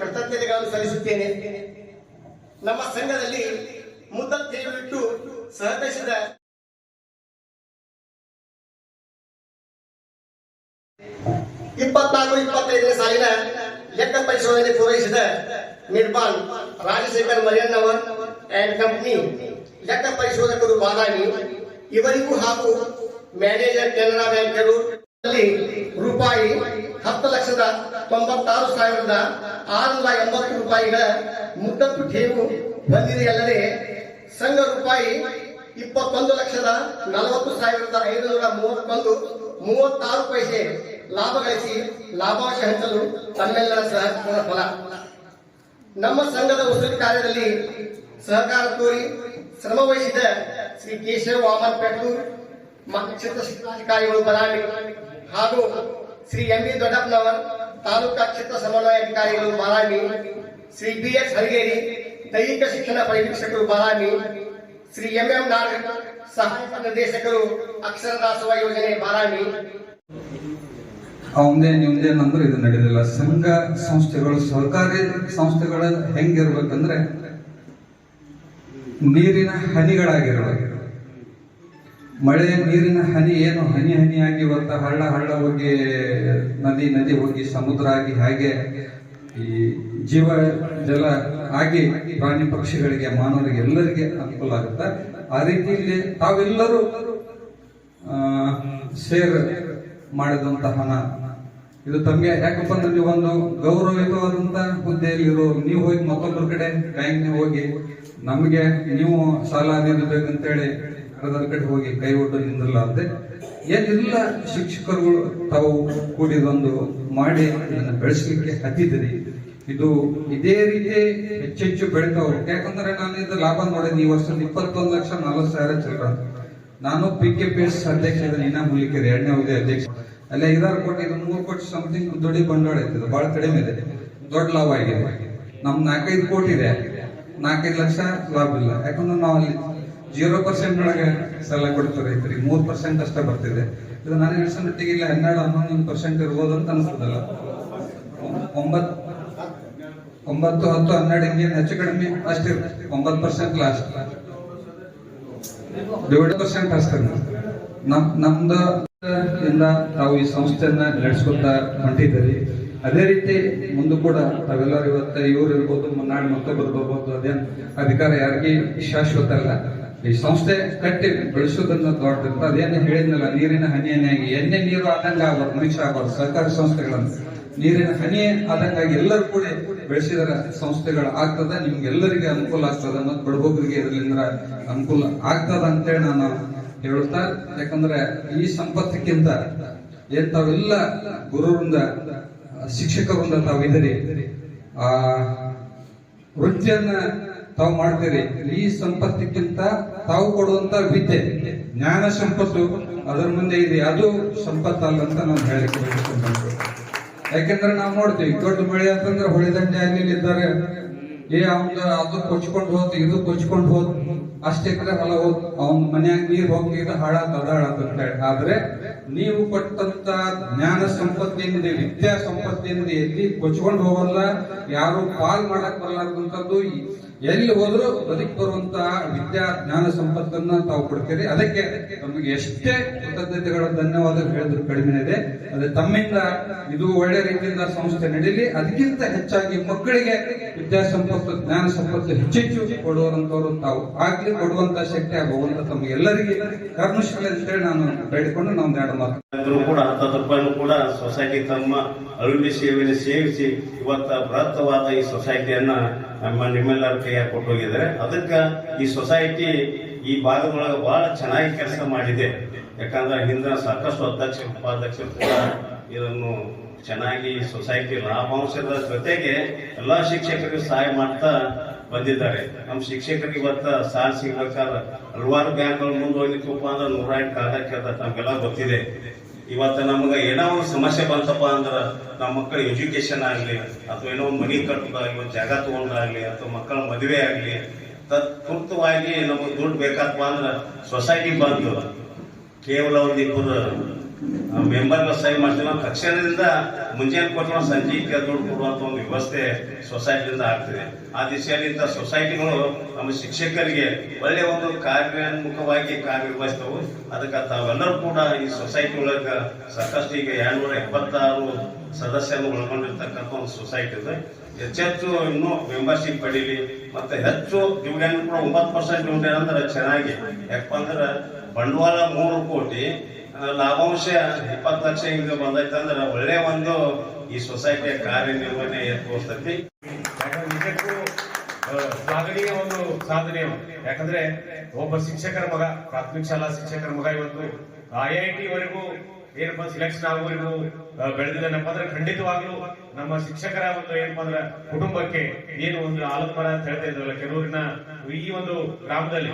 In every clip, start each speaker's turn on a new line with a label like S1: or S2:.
S1: ಕೃತಜ್ಞತೆಗಳನ್ನು ಸಲ್ಲಿಸುತ್ತೇನೆ. ನಮ್ಮ ಸಂಘದಲ್ಲಿ ಮುದ್ದತ್ತೇವಿಟ್ಟು ಸಹಕರಿಸಿದ ಇಪ್ಪತ್ನಾಲ್ಕು, ಇಪ್ಪತ್ತೈದನೇ ಸಾಲಿನ ಲೆಕ್ಕ ಪರಿಶೋಧನೆ ಪೂರೈಸಿದ ನಿರ್ಮಾಣ್ ರಾಜಶೇಖರ್ ಮರಿಯಣ್ಣವರ್ ಅಂಡ್ ಕಂಪನಿ ಲೆಕ್ಕ ಪರಿಶೋಧಕರು ಬಾದಾಮಿ ಇವರಿಗೂ ಹಾಗೂ ಮ್ಯಾನೇಜರ್ ಕೆನರಾ ಅಲ್ಲಿ ರೂಪಾಯಿ ಹತ್ತು ಲಕ್ಷದ ತೊಂಬತ್ತಾರು ಸಾವಿರದ ಆರುನೂರ ಎಂಬತ್ತು ರೂಪಾಯಿಗಳ ಮುದ್ದತ್ತು ಠೇವು ಬಂದಿದೆಯಲ್ಲದೆ ಸಂಘ ರೂಪಾಯಿ ಇಪ್ಪತ್ತೊಂದು ಲಕ್ಷದ ನಲವತ್ತು ಸಾವಿರದ ಐದುನೂರ ಮೂವತ್ತೊಂದು ಮೂವತ್ತಾರು ಪೈಸೆ ಲಾಭ ಗಳಿಸಿ ಲಾಭಾಂಶ ಹಂಚಲು ತಮ್ಮೆಲ್ಲರ ಸಹಕಾರದ ಫಲ. ನಮ್ಮ ಸಂಘದ ಉಸಿರು ಕಾರ್ಯದಲ್ಲಿ ಸಹಕಾರ ತೋರಿ ಶ್ರಮ ವಹಿಸಿದ ಶ್ರೀ ಕೇಶವ ವಾಮನ್ ಪೆಟ್ಟು ಕ್ಷೇತ್ರ ಶಿಕ್ಷಣಾಧಿಕಾರಿಗಳು ಬದಾಮಿ ಹಾಗೂ ಶ್ರೀ ಎಂ ಬಿ ದೊಡ್ಡಪ್ಪನವರ್, ತಾಲೂಕಾ ಕ್ಷೇತ್ರ ಸಮನ್ವಯ ಅಧಿಕಾರಿಗಳು ಬಾದಾಮಿ ಶ್ರೀ ಬಿ ಎಸ್ ಹರಿಗೇರಿ, ದೈಹಿಕ ಶಿಕ್ಷಣ ಪರಿವೀಕ್ಷಕರು ಬಾದಾಮಿ ಶ್ರೀ ಎಂ ಎಂ ನಾಗ್ ಸಹಾಯಕ ನಿರ್ದೇಶಕರು ಅಕ್ಷರ ದಾಸೋಹ ಯೋಜನೆ ಬಾದಾಮಿ
S2: ಅವಂದೇ ನಿಮ್ದೇ ಅಂದ್ರೆ ಇದು ನಡೆದಿಲ್ಲ ಸಂಘ ಸಂಸ್ಥೆಗಳು, ಸರ್ಕಾರಿ ಸಂಸ್ಥೆಗಳು ಹೆಂಗಿರ್ಬೇಕಂದ್ರೆ ನೀರಿನ ಹನಿಗಳಾಗಿರ್ಬೇಕು. ಮಳೆ ನೀರಿನ ಹನಿ ಏನು ಹನಿ ಹನಿಯಾಗಿ ಇವತ್ತ ಹಳ್ಳ ಹಳ್ಳ ಹೋಗಿ, ನದಿ ನದಿ ಹೋಗಿ, ಸಮುದ್ರ ಆಗಿ ಹಾಗೆ ಈ ಜೀವ ಜಲ ಆಗಿ ಪ್ರಾಣಿ ಪಕ್ಷಿಗಳಿಗೆ, ಮಾನವರಿಗೆ ಎಲ್ಲರಿಗೆ ಅನುಕೂಲ ಆಗುತ್ತೆ. ಆ ರೀತಿಯಲ್ಲಿ ತಾವೆಲ್ಲರೂ ಸೇರ್ ಮಾಡಿದಂತ ಹಣ ಇದು ತಮಗೆ ಯಾಕಪ್ಪ ಅಂದ್ರೆ ಒಂದು ಗೌರವಯುತವಾದಂತ ಹುದ್ದೆಯಲ್ಲಿರೋ, ನೀವು ಹೋಗಿ ಮತ್ತೊಬ್ಬರ ಕಡೆ ಬ್ಯಾಂಕ್ ಹೋಗಿ, ನಮಗೆ ನೀವು ಸಾಲ ನೀಡಬೇಕಂತೇಳಿ ಬೇಕಂತೇಳಿ ಅದರ ಕಡೆ ಹೋಗಿ ಕೈ ಒಟ್ಟು ನಿಂದಿರಲಾರ್ದೆ ಏನಿಲ್ಲ ಶಿಕ್ಷಕರುಗಳು ತಾವು ಕೂಡಿದೊಂದು ಮಾಡಿ ಇದನ್ನು ಬೆಳೆಸಲಿಕ್ಕೆ ಹತ್ತಿದ್ದೀರಿ ಇದು ಇದೇ ರೀತಿ ಹೆಚ್ಚೆಚ್ಚು ಬೆಳೀತಾ ಹೋಗುತ್ತೆ ಯಾಕಂದ್ರೆ ನಾನು ಇದು ಲಾಭ ನೋಡಿದ ಈ ವರ್ಷದ ಇಪ್ಪತ್ತೊಂದು ಲಕ್ಷ, ನಲವತ್ತು ಸಾವಿರ ಚಿಲ್ಲರ. ನಾನು ಪಿ ಕೆ ಪಿ ಎಸ್ ಅಧ್ಯಕ್ಷ ಇನ್ನ ಮುಲಿಕೆರಿ, ಎರಡನೇ ಅವಧಿ ಅಧ್ಯಕ್ಷ. ಅಲ್ಲೇ ಐದಾರು ಕೋಟಿ, ಇದು ಮೂರು ಕೋಟಿ ಸಮಥಿಂಗ್ ದೊಡ್ಡ ಬಂಡವಾಳ ಇತ್ತು ಬಹಳ ಕಡಿಮೆ ಇದೆ. ದೊಡ್ಡ ಲಾಭ ಆಗಿದೆ. ನಮ್ ನಾಲ್ಕೈದು ಕೋಟಿ ಇದೆ. ನಾಲ್ಕೈದು ಲಕ್ಷ ಲಾಭ ಇಲ್ಲ. ಯಾಕಂದ್ರೆ ನಾವು ಅಲ್ಲಿ ಜೀರೋ ಪರ್ಸೆಂಟ್ ಒಳಗೆ ಸಾಲ ಕೊಡ್ತಾರೆ ರೈತರಿಗೆ. ಮೂರು ಪರ್ಸೆಂಟ್ ಅಷ್ಟೇ ಬರ್ತಿದೆ. ಇದು ನಾನು ಎಣಿಸೋ ಮಟ್ಟಿಗೆ ಇಲ್ಲ ಹನ್ನೆರಡು, ಹನ್ನೊಂದು ಪರ್ಸೆಂಟ್ ಇರ್ಬೋದು ಅಂತ ಅನಿಸ್ತದಲ್ಲ. ಒಂಬತ್ತು ಒಂಬತ್ತು, ಹತ್ತು, ಹನ್ನೆರಡು ಹಿಂಗೇನು ಹೆಚ್ಚು ಕಡಿಮೆ ಅಷ್ಟೇ ಒಂಬತ್ತು ಪರ್ಸೆಂಟ್ ಲಾಸ್ಟ್ ಡಿವೈಡ್ ಪರ್ಸೆಂಟ್ ಅಷ್ಟೇ ನಮ್, ನಮ್ದು ಇಂದ ತಾವು ಈ ಸಂಸ್ಥೆಯನ್ನ ನಡೆಸ್ಕೊತಾ ಹೊಂಟಿದ್ದೀರಿ. ಅದೇ ರೀತಿ ಮುಂದೆ ಕೂಡ ತಾವೆಲ್ಲರೂ ಇವತ್ತು ಇವ್ರು ಇರ್ಬೋದು ಮುನ್ನಾಡಿ ಮತ್ತೊಬ್ಬರು ಬರ್ಬೋದು ಅದೇನು ಅಧಿಕಾರ ಯಾರಿಗೆ ಶಾಶ್ವತ ಅಲ್ಲ. ಈ ಸಂಸ್ಥೆ ಕಟ್ಟಿ ಬೆಳೆಸೋದನ್ನ ದೊಡ್ಡದಿರ್ತ ಅದೇನು ಹೇಳಿದ್ನಲ್ಲ, ನೀರಿನ ಹನಿಯನ್ನಾಗಿ, ಎಣ್ಣೆ ನೀರು ಆದಂಗ ಆಗೋದು ಮನುಷ್ಯ ಆಗೋದು ಸಹಕಾರಿ ಸಂಸ್ಥೆಗಳನ್ನು ನೀರಿನ ಹನಿ ಆದಂಗಾಗಿ ಎಲ್ಲರೂ ಕೂಡ ಬೆಳೆಸಿದರ ಸಂಸ್ಥೆಗಳು ಆಗ್ತದ, ನಿಮ್ಗೆಲ್ಲರಿಗೆ ಅನುಕೂಲ ಆಗ್ತದ ಮತ್ತು ಬಡಬೊಬ್ಬರಿಗೆ ಇದರಿಂದ ಅನುಕೂಲ ಆಗ್ತದ ಅಂತೇಳಿ ನಾನು ಹೇಳುತ್ತಾ, ಯಾಕಂದ್ರೆ ಈ ಸಂಪತ್ತಕ್ಕಿಂತ ಏನ್ ತಾವೆಲ್ಲ ಗುರುವೃಂದ ಶಿಕ್ಷಕರಿಂದ ತಾವು ಇದ್ದೀರಿ, ಆ ವೃತ್ತಿಯನ್ನ ತಾವು ಮಾಡ್ತೀರಿ. ಈ ಸಂಪತ್ತಿಕ್ಕಿಂತ ತಾವು ಕೊಡುವಂತ ವಿದ್ಯೆ, ಜ್ಞಾನ ಸಂಪತ್ತು ಅದರ ಮುಂದೆ ಇದೆ. ಅದು ಸಂಪತ್ತಲ್ಲ ಅಂತ ನಾನು ಹೇಳಿಕೆ ಯಾಕೆಂದ್ರೆ ನಾವು ನೋಡ್ತೀವಿ, ದೊಡ್ಡ ಮಳೆ ಅಂತಂದ್ರೆ ಹೊಳೆದಂಡೆ ಅಲ್ಲಿ ಇದ್ದಾರೆ. ಏ ಅವ್ನ ಅದು ಕೊಚ್ಕೊಂಡು ಹೋದ್ ಇದು ಕೊಚ್ಕೊಂಡು ಹೋದ್ ಅಷ್ಟೇ ಕಡೆ ಹೊಲ ಹೋದ್ ಅವ್ನ ಮನ್ಯಾಗ ನೀರ್ ಹೋಗಿ ಇದು ಹಾಳಾತ್ ಅದ ಅಂತ ಹೇಳಿ. ಆದ್ರೆ ನೀವು ಕೊಟ್ಟಂತ ಜ್ಞಾನ ಸಂಪತ್ತೇನಿದೆ ವಿದ್ಯಾ ಸಂಪತ್ತೇನಿದೆ ಎಲ್ಲಿ ಕೊಚ್ಕೊಂಡು ಹೋಗಲ್ಲ, ಯಾರು ಪಾಲ್ ಮಾಡಕ್ ಬರಲಾರ್ದಂಥದ್ದು ಎಲ್ಲಿ ಹೋದ್ರು ಬದುಕಿ ಬರುವಂತ ವಿದ್ಯಾ ಜ್ಞಾನ ಸಂಪತ್ತನ್ನ ತಾವು ಕೊಡ್ತೀರಿ. ಅದಕ್ಕೆ ನಮಗೆ ಎಷ್ಟೇ ಕೃತಜ್ಞತೆಗಳ ಧನ್ಯವಾದ ಹೇಳಿದ್ರು ಕಡಿಮೆ ಇದೆ ಅದೇ ತಮ್ಮಿಂದ ಇದು ಒಳ್ಳೆ ರೀತಿಯಿಂದ ಸಂಸ್ಥೆ ನಡೀಲಿ. ಅದಕ್ಕಿಂತ ಹೆಚ್ಚಾಗಿ ಮಕ್ಕಳಿಗೆ ವಿದ್ಯಾ ಸಂಪತ್ತು, ಜ್ಞಾನ ಸಂಪತ್ತು ಹೆಚ್ಚೆಚ್ಚು ಕೊಡುವಂತವ್ರು ತಾವು ಆಗ್ಲಿ, ಕೊಡುವಂತ ಶಕ್ತಿ ಆಗುವಂತ ತಮಗೆಲ್ಲರಿಗೆ ಕರ್ಮಶಾಲೆ ಅಂತೇಳಿ ನಾನು ಬೇಡಿಕೊಂಡು ನಾವು
S3: ಕೂಡ ಹತ್ತು ರೂಪಾಯಿನೂ ಕೂಡ ಸೊಸೈಟಿ ತಮ್ಮ ಅಳುವಿ ಸೇವೆಯನ್ನು ಸೇವಿಸಿ ಇವತ್ತ ಬೃಹತ್ತವಾದ ಈ ಸೊಸೈಟಿಯನ್ನ ನಮ್ಮ ನಿಮ್ಮೆಲ್ಲರ ಕೈಯ ಕೊಟ್ಟು ಹೋಗಿದ್ದಾರೆ ಅದಕ್ಕೆ ಈ ಸೊಸೈಟಿ ಈ ಭಾಗದೊಳಗೆ ಬಹಳ ಚೆನ್ನಾಗಿ ಕೆಲಸ ಮಾಡಿದೆ. ಯಾಕಂದ್ರೆ ಹಿಂದಿನ ಸಾಕಷ್ಟು ಅಧ್ಯಕ್ಷ, ಉಪಾಧ್ಯಕ್ಷರು ಕೂಡ ಇದನ್ನು ಚೆನ್ನಾಗಿ ಸೊಸೈಟಿ ಲಾಭಾಂಶದ ಜೊತೆಗೆ ಎಲ್ಲಾ ಶಿಕ್ಷಕರಿಗೆ ಸಹಾಯ ಮಾಡ್ತಾ ಬಂದಿದ್ದಾರೆ. ನಮ್ಮ ಶಿಕ್ಷಕರಿಗೆ ಇವತ್ತ ಸಾಲ ಸಿಗ್ಬೇಕಾದ್ರೆ ಹಲವಾರು ಬ್ಯಾಂಕ್ಗಳು ಮುಂದೆ ಹೋಗ್ಲಿಕ್ಕಪ್ಪ ಅಂದ್ರೆ ನೂರ ಎಂಟು ಕಾಲಕ್ಕೆ ನಮಗೆಲ್ಲ ನಮ್ಗೆಲ್ಲ ಗೊತ್ತಿದೆ. ಇವತ್ತು ನಮ್ಗೆ ಏನೋ ಒಂದು ಸಮಸ್ಯೆ ಬಂತಪ್ಪ ಅಂದ್ರೆ ನಮ್ಮ ಮಕ್ಕಳ ಎಜುಕೇಶನ್ ಆಗಲಿ ಅಥವಾ ಏನೋ ಒಂದು ಮನಿ ಕಟ್ಟೋದಾಗಲಿ, ಒಂದು ಜಾಗ ತಗೊಂಡಾಗ್ಲಿ ಅಥವಾ ಮಕ್ಕಳ ಮದುವೆ ಆಗಲಿ ತತ್ ತುರ್ತವಾಗಿ ನಮಗೆ ದುಡ್ಡು ಬೇಕಪ್ಪ ಅಂದ್ರೆ ಸೊಸೈಟಿ ಬಂದು ಕೇವಲ ಒಂದು ಇಬ್ಬರು ಮೆಂಬರ್ ಸಹಿ ಮಾಡ್ತೀವಿ ನಾವು ತಕ್ಷಣದಿಂದ ಮುಂಜಾನೆ ಕೊಟ್ಟು ಸಂಜೆಗೆ ದುಡ್ಡು ಕೊಡುವಂತ ಒಂದು ವ್ಯವಸ್ಥೆ ಸೊಸೈಟಿಯಿಂದ ಆಗ್ತಿದೆ. ಆ ದಿಶೆಯಲ್ಲಿ ಇಂಥ ಸೊಸೈಟಿಗಳು ನಮ್ಮ ಶಿಕ್ಷಕರಿಗೆ ಒಳ್ಳೆಯ ಒಂದು ಕಾರ್ಯೋನ್ಮುಖವಾಗಿ ಕಾರ್ಯನಿರ್ವಹಿಸ್ತವು. ಅದಕ್ಕೆ ತಾವೆಲ್ಲರೂ ಕೂಡ ಈ ಸೊಸೈಟಿ ಒಳಗ ಸಾಕಷ್ಟು ಈಗ ಎರಡ್ನೂರ ಎಪ್ಪತ್ತಾರು ಸದಸ್ಯರನ್ನು ಒಳಗೊಂಡಿರ್ತಕ್ಕಂಥ ಒಂದು ಸೊಸೈಟಿ ಇದೆ. ಹೆಚ್ಚೆಚ್ಚು ಇನ್ನೂ ಮೆಂಬರ್ಶಿಪ್ ಪಡೀಲಿ. ಮತ್ತೆ ಹೆಚ್ಚು ಡಿವಿಡೆಂಡ್ ಕೂಡ ಒಂಬತ್ತು ಪರ್ಸೆಂಟ್ ಡಿವಿಡೆಂಡ್ ಅಂದ್ರೆ ಚೆನ್ನಾಗಿ. ಯಾಕಪ್ಪ ಅಂದ್ರೆ ಬಂಡವಾಳ ಮೂರು ಕೋಟಿ ಲಾಭಾಂಶ ಇಪ್ಪತ್ತು ಲಕ್ಷ ಹಿಂಗ ಬಂದೈತೆ ಅಂದ್ರೆ ಒಳ್ಳೆ ಒಂದು ಈ ಸೊಸೈಟಿಯ ಕಾರ್ಯನಿರ್ವಹಣೆ
S4: ಏರ್ಪಡಿಸ್ತೈತಿ. ನಿಜಕ್ಕೂ ಶ್ಲಾಘನೀಯ ಒಂದು ಸಾಧನೆ ಯಾಕಂದ್ರೆ ಒಬ್ಬ ಶಿಕ್ಷಕರ ಮಗ, ಪ್ರಾಥಮಿಕ ಶಾಲಾ ಶಿಕ್ಷಕರ ಮಗ ಇವತ್ತು ಐ ಐ ಟಿ ವರೆಗೂ ಏನಪ್ಪಾ ಸಿಲೆಕ್ಷನ್ ಆಗುವವರೆಗೂ ಬೆಳೆದಿದ್ದಾನಪ್ಪ ಅಂದ್ರೆ ಖಂಡಿತವಾಗ್ಲೂ ನಮ್ಮ ಶಿಕ್ಷಕರ ಒಂದು ಏನಪ್ಪಾ ಅಂದ್ರೆ ಕುಟುಂಬಕ್ಕೆ ಏನು ಒಂದು ಆಲೋಚನೆ ಅಂತ ಹೇಳ್ತಾ ಇದ್ರಲ್ಲ ಕೆಲವರಿನ ಈ ಒಂದು ಗ್ರಾಮದಲ್ಲಿ.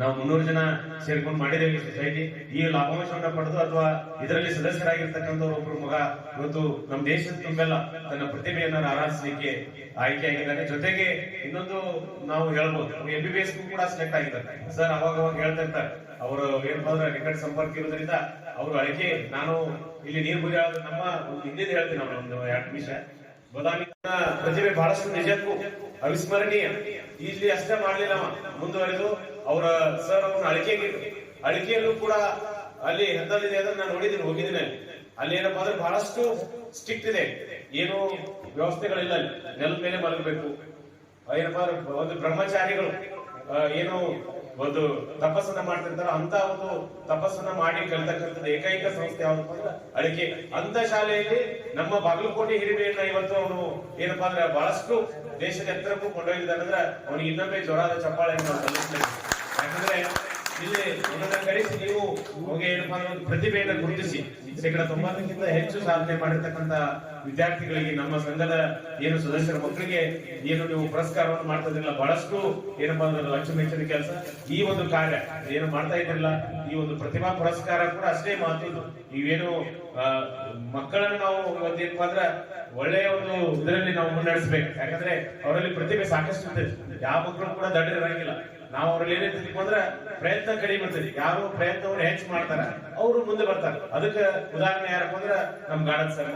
S4: ನಾವು ಮುನ್ನೂರು ಜನ ಸೇರ್ಕೊಂಡು ಮಾಡಿದ್ದೇವೆ ಸೊಸೈಟಿ ಈ ಲಾಭಾಂಶವನ್ನ ಪಡೆದು ಅಥವಾ ಇದರಲ್ಲಿ ಸದಸ್ಯರಾಗಿರ್ತಕ್ಕಂಥವ್ರು ಒಬ್ಬರು ಮಗ ಇವತ್ತು ನಮ್ಮ ದೇಶದ ತುಂಬೆಲ್ಲ ತನ್ನ ಪ್ರತಿಭೆಯನ್ನ ಆರಾಧಿಸಲಿಕ್ಕೆ ಆಯ್ಕೆಯಾಗಿದ್ದಾನೆ. ಜೊತೆಗೆ ಇನ್ನೊಂದು ನಾವು ಹೇಳ್ಬೋದು ಎಂ ಬಿ ಬಿ ಎಸ್ ಕೂಡ ಸೆಲೆಕ್ಟ್ ಆಗಿದ್ದಾರೆ ಸರ್, ಅವಾಗ ಅವಾಗ ಹೇಳ್ತಾ ಇರ್ತಾರೆ, ಅವರು ಏನಪ್ಪ ಅಂದ್ರೆ ನಿಕಟ ಸಂಪರ್ಕ ಇರೋದ್ರಿಂದ ಅವರು ಅಳಿಕೆ, ನಾನು ಇಲ್ಲಿ ನೀರು ಬುರಿ ನಮ್ಮ ಹಿಂದಿನ ಹೇಳ್ತೀನಿ ನಾವು ಒಂದು ಎರಡು ನಿಮಿಷ. ಬದಾಮಿ ಪ್ರತಿಭೆ ಬಹಳಷ್ಟು ನಿಜಕ್ಕೂ ಅವಿಸ್ಮರಣೀಯ. ಇಲ್ಲಿ ಅಷ್ಟೇ ಮಾಡ್ಲಿಲ್ಲ. ಮುಂದುವರೆದು ಅವರ ಸರ್ ಅವ್ರ ಅಳಿಕೆಗೆ ಅಳಿಕೆಯಲ್ಲೂ ಕೂಡ ಅಲ್ಲಿ ಹಂತದಿದೆ ಅದನ್ನ ನಾನು ನೋಡಿದ್ದೀನಿ, ಹೋಗಿದ್ದೀನಿ ಅಲ್ಲಿ. ಏನಪ್ಪಾ ಅಂದ್ರೆ ಬಹಳಷ್ಟು ಸ್ಟ್ರಿಕ್ಟ್ ಇದೆ. ಏನು ವ್ಯವಸ್ಥೆಗಳಿಲ್ಲ ಅಲ್ಲಿ. ನೆಲ ಮೇಲೆ ಮಲಗಬೇಕು ಏನಪ್ಪಾ ಒಂದು ಬ್ರಹ್ಮಚಾರಿಗಳು ಏನು ಒಂದು ತಪಸ್ಸನ್ನ ಮಾಡ್ತಿರ್ತಾರ ಅಂತ ಒಂದು ತಪಸ್ಸನ್ನ ಮಾಡಿ ಕಲಿತಕ್ಕಂಥದ್ದು ಏಕೈಕ ಸಂಸ್ಥೆ ಯಾವ್ದಪ್ಪ ಅಂದ್ರೆ ಅಡಿಕೆ. ಅಂತ ಶಾಲೆಯಲ್ಲಿ ನಮ್ಮ ಬಾಗಲಕೋಟೆ ಹಿರಿಮೆಯನ್ನ ಇವತ್ತು ಅವನು ಏನಪ್ಪಾ ಅಂದ್ರೆ ಬಹಳಷ್ಟು ದೇಶದ ಎತ್ತರಕ್ಕೂ ಕೊಂಡೊಯ್ದಿದ್ದಾನೆ ಅಂದ್ರೆ ಅವನಿಗೆ ಇನ್ನೊಮ್ಮೆ ಜ್ವರದ ಚಪ್ಪಾಳೆಯನ್ನು ಯಾಕಂದ್ರೆ ಇಲ್ಲಿ ಒಂದನ್ನ ಕರೆಸಿ ನೀವು ಹೋಗಿ ಏನಪ್ಪಾ ಪ್ರತಿಭೆಯನ್ನ ಗುರುತಿಸಿ. ಶೇಕಡ ತೊಂಬತ್ತಕ್ಕಿಂತ ಹೆಚ್ಚು ಸಾಧನೆ ಮಾಡಿರ್ತಕ್ಕಂತ ವಿದ್ಯಾರ್ಥಿಗಳಿಗೆ, ನಮ್ಮ ಸಂಘದ ಏನು ಸದಸ್ಯರ ಮಕ್ಕಳಿಗೆ ಏನು ನೀವು ಪುರಸ್ಕಾರವನ್ನು ಮಾಡ್ತಾ ಇದ್ರಲ್ಲ ಬಹಳಷ್ಟು ಏನಪ್ಪಾ ಅಂದ್ರೆ ಅಚ್ಚುಮೆಚ್ಚಿನ ಕೆಲಸ. ಈ ಒಂದು ಕಾರ್ಯ, ಏನು ಮಾಡ್ತಾ ಇದ್ರಲ್ಲ ಈ ಒಂದು ಪ್ರತಿಭಾ ಪುರಸ್ಕಾರ ಕೂಡ ಅಷ್ಟೇ ಮಾತು ನೀವೇನು ಮಕ್ಕಳನ್ನು ನಾವು ಇವತ್ತೇನಪ್ಪ ಅಂದ್ರ ಒಳ್ಳೆಯ ಒಂದು ಇದರಲ್ಲಿ ನಾವು ಮುನ್ನಡೆಸಬೇಕು. ಯಾಕಂದ್ರೆ ಅವರಲ್ಲಿ ಪ್ರತಿಭೆ ಸಾಕಷ್ಟು ಯಾವ ಮಕ್ಕಳು ಕೂಡ ದಡ್ಡರಿರಂಗಿಲ್ಲ ನಾವು ಅವ್ರಲ್ಲಿ ಏನಿರ್ತೀವಿ ಅಂದ್ರೆ ಪ್ರಯತ್ನ ಕಡಿಮೆ ಇರ್ತದೆ ಯಾರು ಪ್ರಯತ್ನವನ್ನು ಹೆಚ್ಚು ಮಾಡ್ತಾರೆ, ಅವರು ಮುಂದೆ ಬರ್ತಾರೆ. ಅದಕ್ಕೆ ಉದಾಹರಣೆ ಯಾರಪ್ಪ ಅಂದ್ರೆ ನಮ್ ಗಾರ್ಡನ್ ಸರ್